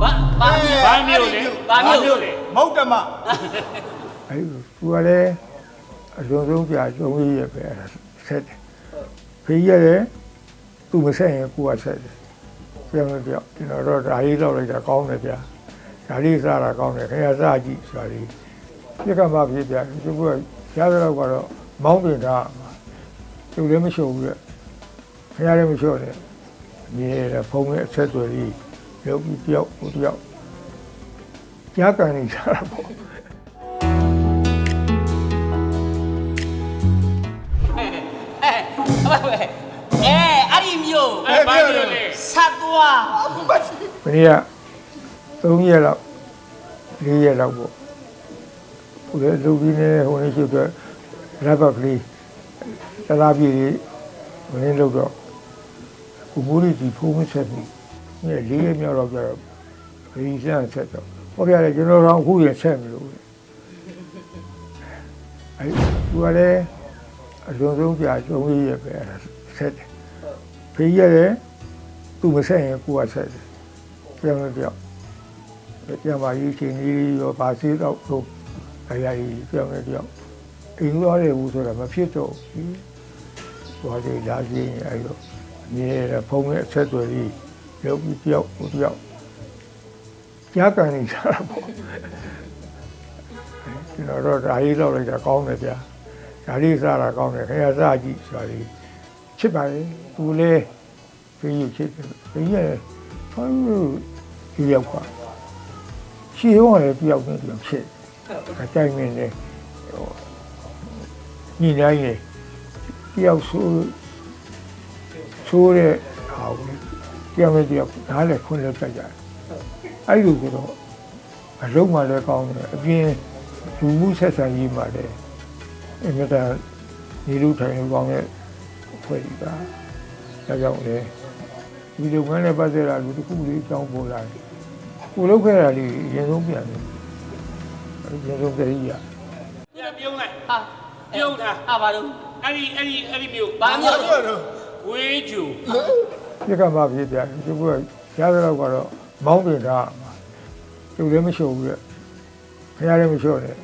ဘာဘာမျိုးဘာမျိုးလဲဘာမျိုးလဲမုတ်တမအဲ့သူကလည်းအလုံးစုံပြကျုံးကြီးရပဲအဲ့ဒါဆက်တယ်ဖေးရတယ်သူမဆက်ရင်ကိုကဆက်တယ်ပြောင်းလို့ပြောင်းကျွန်တော်တော့ဒါလေးတော့လိုက်တာကောင်းတယ်ဗျာဒါလေးစားတာကောင်းတယ်ခင်ဗျာစားကြည့်ဆိုတာလေးပြက်ကမှဖြစ်ဗျာသူကရတဲ့တော့ကတော့မောင်းတင်တာသူလည်းမရှုံဘူးလေခင်ဗျာလည်းမရှုံနဲ့အမြဲတမ်းဖုံးရဲ့အဆက်တွေလေးရု ပ်ပြီးတယောက်ဟိုတယောက်ကြားကန်နေကြတာပေါ့အဲအဲအဲအဲ့ဒီမျိုးအဲဘာမျိုးလဲဆက်သွားမနေ့က3ရက်လောက်4ရက်လောက်ပေါ့ဟိုလေလူကြီးနေဟိုနေရှိတော့ရပ်ဘက်ကလေးသလားပြည်ကြီးမင်းလို့တော့ကိုမိုးရီဒီဖုန်းမဆက်ဘူး။ အဲ၄ရက်မြောက်တော့ကျတော့ရီစမ်းဆက်တော့ဟောပြတယ်ကျွန်တော်တော့အခုရဆက်မလို့အဲသူကလည်းအလုံးစုံပြကျုံးကြီးရပဲအဲ့ဒါဆက်တယ်ဖေးရတယ်သူမဆက်ရင်ကိုကဆက်တယ်ပြောင်းလို့ပြောင်းပြန်ပါရေးချင်းကြီးရောပါစီတော့တော့အရာကြီးပြောင်းလို့ပြောင်းအိမ်သွားတယ်ဘူးဆိုတာမဖြစ်တော့ဘူးသွားကြလာကြည့်ရင်အဲ့လိုအမြဲတမ်းဖုံးရဲ့အဆက်တွေကြီး ရုပ်ပြီးပြောက်ဟိုပြောက်ကြားကန်နေကြတာပေါ့ကျွန်တော်တော့ဒါလေးတော့လိုက်တာကောင်းတယ်ဗျာဒါလေးစားတာကောင်းတယ်ခင်ဗျာစားကြည့်ဆိုတာလေးချစ်ပါလေသူလည်းဖေးရချစ်တယ်ဖေးရဖမ်းလို့ဒီရောက်ပါရှိရောလည်းတယောက်နဲ့တယောက်ချစ်အတိုင်းမင်းလည်းဟိုညီနိုင်နေတယောက်ဆိုဆိုးတဲ့ဟာကို တယောက်နဲ့တယောက်နားလည်းခွင့်လွှတ်တတ်ကြတယ်အဲ့လိုဆိုတော့အလုံးမှလည်းကောင်းတယ်အပြင်လူမှုဆက်ဆံရေးမှလည်းအင်မတန်ဒီလူထိုင်လူကောင်းတဲ့ဖွဲ့ကြီးပါဒါကြောင့်လေဒီလုပ်ငန်းနဲ့ပတ်သက်တာလူတစ်ခုလေးအကြောင်းပေါ်လာတယ်ကိုလုပ်ခဲ့တာလေးအရင်ဆုံးပြန်တယ်အရင်ဆုံးတည်းရပြန်ပြုံးလိုက်ဟာပြုံးတာဟာဘာလို့အဲ့ဒီအဲ့ဒီအဲ့ဒီမျိုးဘာမျိုးလဲဝေးကျူ ပြက်ကမှဖြစ်ပြန်တယ်သူကရတဲ့တော့ကတော့မောင်းတင်တာသူလည်းမရှုံဘူးလေခင်ဗျားလည်းမရှုံနဲ့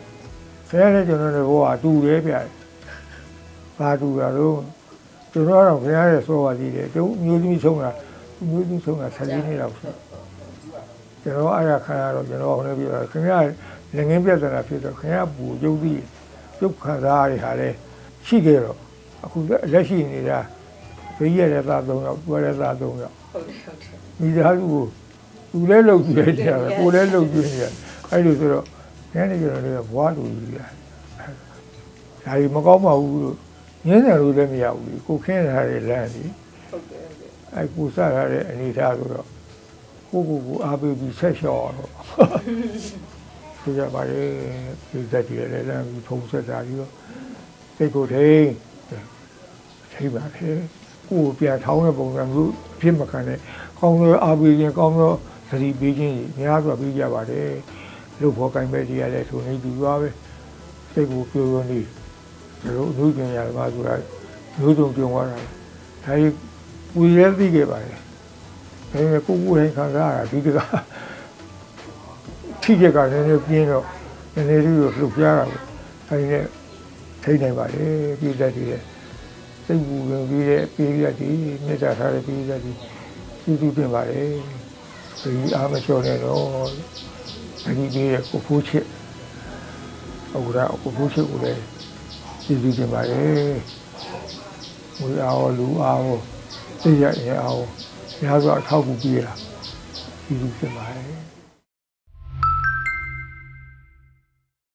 ခင်ဗျားလည်းကျွန်တော်တို့ဘောကအတူတယ်ဗျာဘာတူတာလို့ကျွန်တော်ကတော့ခင်ဗျားရဲ့စောပါသေးတယ်သူမျိုးသမီးဆုံးတာမျိုးသမီးဆုံးတာ14နှစ်လောက်ရှိကျွန်တော်အားရခံရတော့ကျွန်တော်ဟိုလည်းပြတော့ခင်ဗျားလည်းငင်းပြဿနာဖြစ်တော့ခင်ဗျားပူရုပ်ပြီးရုပ်ခံစားရတဲ့ဟာလည်းရှိခဲ့တော့အခုလက်ရှိနေတာ ဘေးရတဲ့သား၃ယောက်တွဲတဲ့သား၃ယောက်မိသားစုကိုသူလည်းလှုပ်ကြည့်ရတယ်ကိုယ်လည်းလှုပ်ကြည့်နေရတယ်အဲ့လိုဆိုတော့ညနေကျတော့လည်းဘွားလူကြီးရတယ်ဒါကြီးမကောင်းပါဘူးလို့ညင်းတယ်လို့လည်းမရဘူးလေကိုခင်းထားတဲ့လမ်းကြီးအဲ့ကိုစရတဲ့အနေထားဆိုတော့ကိုကိုကိုအားပေးပြီးဆက်လျှော့တော့ဆိုကြပါလေဒီသက်ကြီးလည်းလမ်းပြီးဖုံးဆက်တာပြီးတော့စိတ်ကိုထိန်ထိပါလေ ကိုယ်ပြန်ထောင်းတဲ့ပုံစံမျိုးအဖြစ်မခံနဲ့ကောင်းသောအားပေးခြင်းကောင်းသောသတိပေးခြင်းကြီးများစွာပေးကြပါတယ်လို့ဖို့ကင်ပဲကြီးရလဲဆိုနေသူသွားပဲစိတ်ကိုပြိုးပြိုးနေတို့လူကျင်ရမှာဆိုတာမျိုးစုံကြုံသွားတာဒါကြီးပူရဲသိခဲ့ပါတယ်ဒါပေမဲ့ကိုကိုဟင်ခံစားရတာဒီတကထိချက်ကလည်းနည်းနည်းပြင်းတော့နည်းနည်းလေးတော့လှုပ်ရှားတာပေါ့အဲဒီနဲ့ထိနိုင်ပါလေပြည်သက်တည်းရဲ့ စိတ်ပူဝင်ပြီးတဲ့ပြည်သက်တည်းမြတ်တာထားတဲ့ပြည်သက်တည်းပြုစုတင်ပါလေဒီအားမလျှော့နဲ့တော့ဒီပြီးတဲ့ကိုဖိုးချစ်ဟုတ်ကဲ့ကိုဖိုးချစ်ကိုလည်းပြုစုတင်ပါလေငွေအားလူအားသိရရင်အားများစွာအထောက်အကူပေးတာပြုစုတင်ပါလေ